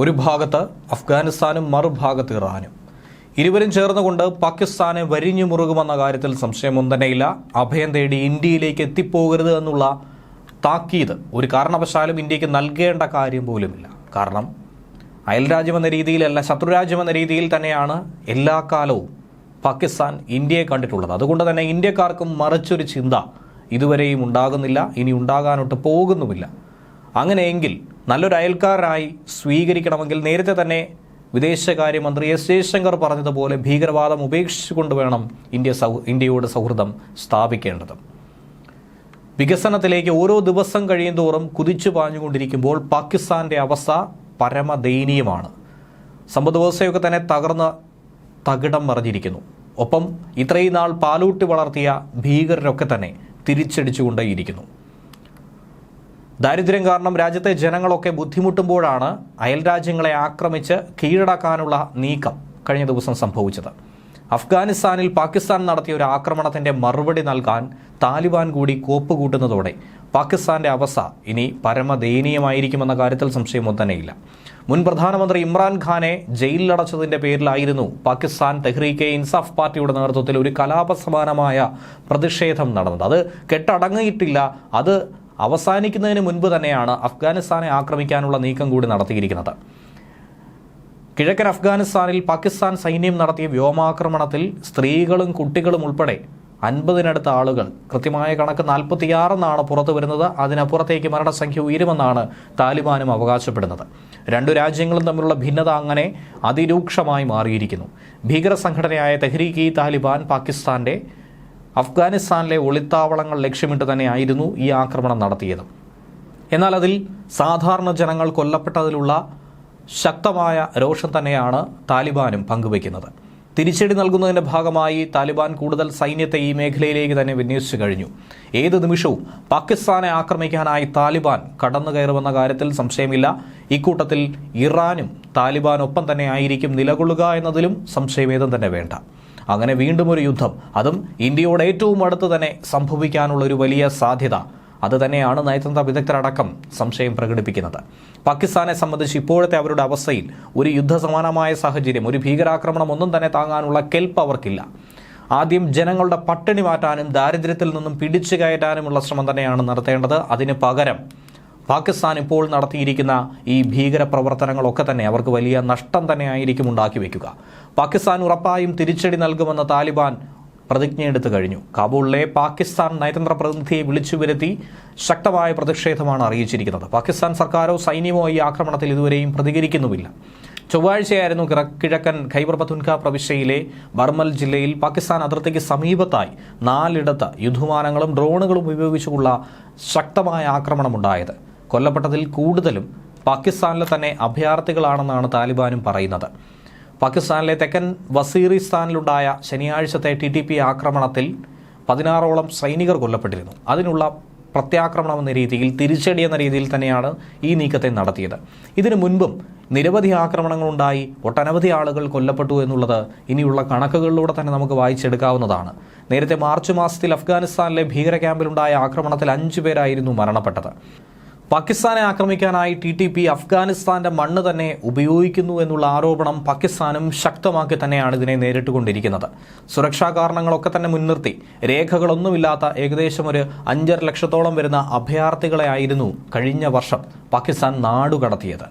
ഒരു ഭാഗത്ത് അഫ്ഗാനിസ്ഥാനും മറുഭാഗത്ത് ഇറാനും. ഇരുവരും ചേർന്നുകൊണ്ട് പാകിസ്ഥാനെ വരിഞ്ഞു മുറുകുമെന്ന കാര്യത്തിൽ സംശയമൊന്നും തന്നെയില്ല. അഭയം തേടി ഇന്ത്യയിലേക്ക് എത്തിപ്പോകരുത് എന്നുള്ള താക്കീത് ഒരു കാരണവശാലും ഇന്ത്യയ്ക്ക് നൽകേണ്ട കാര്യം പോലുമില്ല. കാരണം അയൽരാജ്യമെന്ന രീതിയിലല്ല ശത്രുരാജ്യമെന്ന രീതിയിൽ തന്നെയാണ് എല്ലാ കാലവും പാകിസ്ഥാൻ ഇന്ത്യയെ കണ്ടിട്ടുള്ളത്. അതുകൊണ്ട് തന്നെ ഇന്ത്യക്കാർക്കും മറിച്ചൊരു ചിന്ത ഇതുവരെയും ഉണ്ടാകുന്നില്ല ഇനി ഉണ്ടാകാനോട്ട് പോകുന്നുമില്ല. അങ്ങനെയെങ്കിൽ നല്ലൊരു അയൽക്കാരായി സ്വീകരിക്കണമെങ്കിൽ നേരത്തെ തന്നെ വിദേശകാര്യമന്ത്രി എസ് ജയശങ്കർ പറഞ്ഞതുപോലെ ഭീകരവാദം ഉപേക്ഷിച്ചുകൊണ്ട് വേണം ഇന്ത്യ സൗ ഇന്ത്യയോട് സൗഹൃദം സ്ഥാപിക്കേണ്ടത്. വികസനത്തിലേക്ക് ഓരോ ദിവസം കഴിയുന്തോറും കുതിച്ചു പാഞ്ഞുകൊണ്ടിരിക്കുമ്പോൾ പാകിസ്ഥാന്റെ അവസ്ഥ പരമദയനീയമാണ്. സമ്പദ് വ്യവസ്ഥയൊക്കെ തന്നെ തകർന്ന് തകിടം മറിഞ്ഞിരിക്കുന്നു. ഒപ്പം ഇത്രയും നാൾ പാലൂട്ടി വളർത്തിയ ഭീകരരൊക്കെ തന്നെ തിരിച്ചടിച്ചുകൊണ്ടേയിരിക്കുന്നു. ദാരിദ്ര്യം കാരണം രാജ്യത്തെ ജനങ്ങളൊക്കെ ബുദ്ധിമുട്ടുമ്പോഴാണ് അയൽ രാജ്യങ്ങളെ ആക്രമിച്ച് കീഴടക്കാനുള്ള നീക്കം കഴിഞ്ഞ ദിവസം സംഭവിച്ചത്. അഫ്ഗാനിസ്ഥാനിൽ പാകിസ്ഥാൻ നടത്തിയ ഒരു ആക്രമണത്തിന്റെ മറുപടി നൽകാൻ താലിബാൻ കൂടി കോപ്പ് കൂട്ടുന്നതോടെ പാകിസ്ഥാന്റെ അവസ്ഥ ഇനി പരമദയനീയമായിരിക്കുമെന്ന കാര്യത്തിൽ സംശയമൊന്നും തന്നെയില്ല. മുൻ പ്രധാനമന്ത്രി ഇമ്രാൻഖാനെ ജയിലിലടച്ചതിന്റെ പേരിലായിരുന്നു പാകിസ്ഥാൻ തെഹ്രീക്കെ ഇൻസാഫ് പാർട്ടിയുടെ നേതൃത്വത്തിൽ ഒരു കലാപസമാനമായ പ്രതിഷേധം നടന്നത്. അത് കെട്ടടങ്ങിയിട്ടില്ല. അത് അവസാനിക്കുന്നതിന് മുൻപ് തന്നെയാണ് അഫ്ഗാനിസ്ഥാനെ ആക്രമിക്കാനുള്ള നീക്കം കൂടി നടത്തിയിരിക്കുന്നത്. കിഴക്കൻ അഫ്ഗാനിസ്ഥാനിൽ പാകിസ്ഥാൻ സൈന്യം നടത്തിയ വ്യോമാക്രമണത്തിൽ സ്ത്രീകളും കുട്ടികളും ഉൾപ്പെടെ അൻപതിനടുത്ത ആളുകൾ കൃത്യമായ കണക്ക് നാൽപ്പത്തിയാറെന്നാണ് പുറത്തു വരുന്നത്. അതിനപ്പുറത്തേക്ക് മരണസംഖ്യ ഉയരുമെന്നാണ് താലിബാനും അവകാശപ്പെടുന്നത്. രണ്ടു രാജ്യങ്ങളും തമ്മിലുള്ള ഭിന്നത അങ്ങനെ അതിരൂക്ഷമായി മാറിയിരിക്കുന്നു. ഭീകര സംഘടനയായ തെഹ്രീക്ക് ഇ താലിബാൻ പാകിസ്ഥാന്റെ അഫ്ഗാനിസ്ഥാനിലെ ഒളിത്താവളങ്ങൾ ലക്ഷ്യമിട്ട് തന്നെയായിരുന്നു ഈ ആക്രമണം നടത്തിയത്. എന്നാൽ അതിൽ സാധാരണ ജനങ്ങൾ കൊല്ലപ്പെട്ടതിലുള്ള ശക്തമായ രോഷം തന്നെയാണ് താലിബാനും പങ്കുവയ്ക്കുന്നത്. തിരിച്ചടി നൽകുന്നതിന്റെ ഭാഗമായി താലിബാൻ കൂടുതൽ സൈന്യത്തെ ഈ മേഖലയിലേക്ക് തന്നെ വിന്യസിച്ചു കഴിഞ്ഞു. ഏത് നിമിഷവും പാകിസ്ഥാനെ ആക്രമിക്കാനായി താലിബാൻ കടന്നു കയറുമെന്ന കാര്യത്തിൽ സംശയമില്ല. ഇക്കൂട്ടത്തിൽ ഇറാനും താലിബാനൊപ്പം തന്നെ ആയിരിക്കും നിലകൊള്ളുക എന്നതിലും സംശയമേതും തന്നെ വേണ്ട. അങ്ങനെ വീണ്ടും ഒരു യുദ്ധം. അതും ഇന്ത്യയോട് ഏറ്റവും അടുത്ത് തന്നെ സംഭവിക്കാനുള്ള ഒരു വലിയ സാധ്യത. അത് തന്നെയാണ് നയതന്ത്ര വിദഗ്ധരടക്കം സംശയം പ്രകടിപ്പിക്കുന്നത്. പാകിസ്ഥാനെ സംബന്ധിച്ച് ഇപ്പോഴത്തെ അവരുടെ അവസ്ഥയിൽ ഒരു യുദ്ധസമാനമായ സാഹചര്യം ഒരു ഭീകരാക്രമണം ഒന്നും തന്നെ താങ്ങാനുള്ള കെൽപ്പ് അവർക്കില്ല. ആദ്യം ജനങ്ങളുടെ പട്ടിണി മാറ്റാനും ദാരിദ്ര്യത്തിൽ നിന്നും പിടിച്ചു കയറ്റാനുമുള്ള ശ്രമം തന്നെയാണ് നടത്തേണ്ടത്. അതിന് പകരം പാകിസ്ഥാൻ ഇപ്പോൾ നടത്തിയിരിക്കുന്ന ഈ ഭീകര പ്രവർത്തനങ്ങളൊക്കെ തന്നെ അവർക്ക് വലിയ നഷ്ടം തന്നെയായിരിക്കും ഉണ്ടാക്കി വയ്ക്കുക പാകിസ്ഥാൻ ഉറപ്പായും തിരിച്ചടി നൽകുമെന്ന താലിബാൻ പ്രതിജ്ഞയെടുത്തു കഴിഞ്ഞു. കാബൂളിലെ പാകിസ്ഥാൻ നയതന്ത്ര പ്രതിനിധിയെ വിളിച്ചു വരുത്തി ശക്തമായ പ്രതിഷേധമാണ് അറിയിച്ചിരിക്കുന്നത്. പാകിസ്ഥാൻ സർക്കാരോ സൈന്യമോ ഈ ആക്രമണത്തിൽ ഇതുവരെയും പ്രതികരിക്കുന്നുമില്ല. ചൊവ്വാഴ്ചയായിരുന്നു കിഴ- കിഴക്കൻ ഖൈബർ പത്തുൻഖ പ്രവിശ്യയിലെ ബർമൽ ജില്ലയിൽ പാകിസ്ഥാൻ അതിർത്തിക്ക് സമീപത്തായി നാലിടത്ത് യുദ്ധവിമാനങ്ങളും ഡ്രോണുകളും ഉപയോഗിച്ചുള്ള ശക്തമായ ആക്രമണമുണ്ടായത്. കൊല്ലപ്പെട്ടതിൽ കൂടുതലും പാകിസ്ഥാനിലെ തന്നെ അഭയാർത്ഥികളാണെന്നാണ് താലിബാനും പറയുന്നത്. പാകിസ്ഥാനിലെ തെക്കൻ വസീറിസ്ഥാനിലുണ്ടായ ശനിയാഴ്ചത്തെ ടി ടി പി ആക്രമണത്തിൽ പതിനാറോളം സൈനികർ കൊല്ലപ്പെട്ടിരുന്നു. അതിനുള്ള പ്രത്യാക്രമണം എന്ന രീതിയിൽ തിരിച്ചടി എന്ന രീതിയിൽ തന്നെയാണ് ഈ നീക്കത്തെ നടത്തിയത്. ഇതിനു മുൻപും നിരവധി ആക്രമണങ്ങളുണ്ടായി. ഒട്ടനവധി ആളുകൾ കൊല്ലപ്പെട്ടു എന്നുള്ളത് ഇനിയുള്ള കണക്കുകളിലൂടെ തന്നെ നമുക്ക് വായിച്ചെടുക്കാവുന്നതാണ്. നേരത്തെ മാർച്ച് മാസത്തിൽ അഫ്ഗാനിസ്ഥാനിലെ ഭീകര ക്യാമ്പിലുണ്ടായ ആക്രമണത്തിൽ അഞ്ചു പേരായിരുന്നു മരണപ്പെട്ടത്. പാകിസ്ഥാനെ ആക്രമിക്കാനായി ടി ടി പി അഫ്ഗാനിസ്ഥാന്റെ മണ്ണ് തന്നെ ഉപയോഗിക്കുന്നു എന്നുള്ള ആരോപണം പാകിസ്ഥാനും ശക്തമാക്കി തന്നെയാണ് ഇതിനെ നേരിട്ടുകൊണ്ടിരിക്കുന്നത്. സുരക്ഷാ കാരണങ്ങളൊക്കെ തന്നെ മുൻനിർത്തി. രേഖകളൊന്നുമില്ലാത്ത ഏകദേശം ഒരു അഞ്ചര ലക്ഷത്തോളം വരുന്ന അഭയാർത്ഥികളെ ആയിരുന്നു കഴിഞ്ഞ വർഷം പാകിസ്ഥാൻ നാടുകടത്തിയത്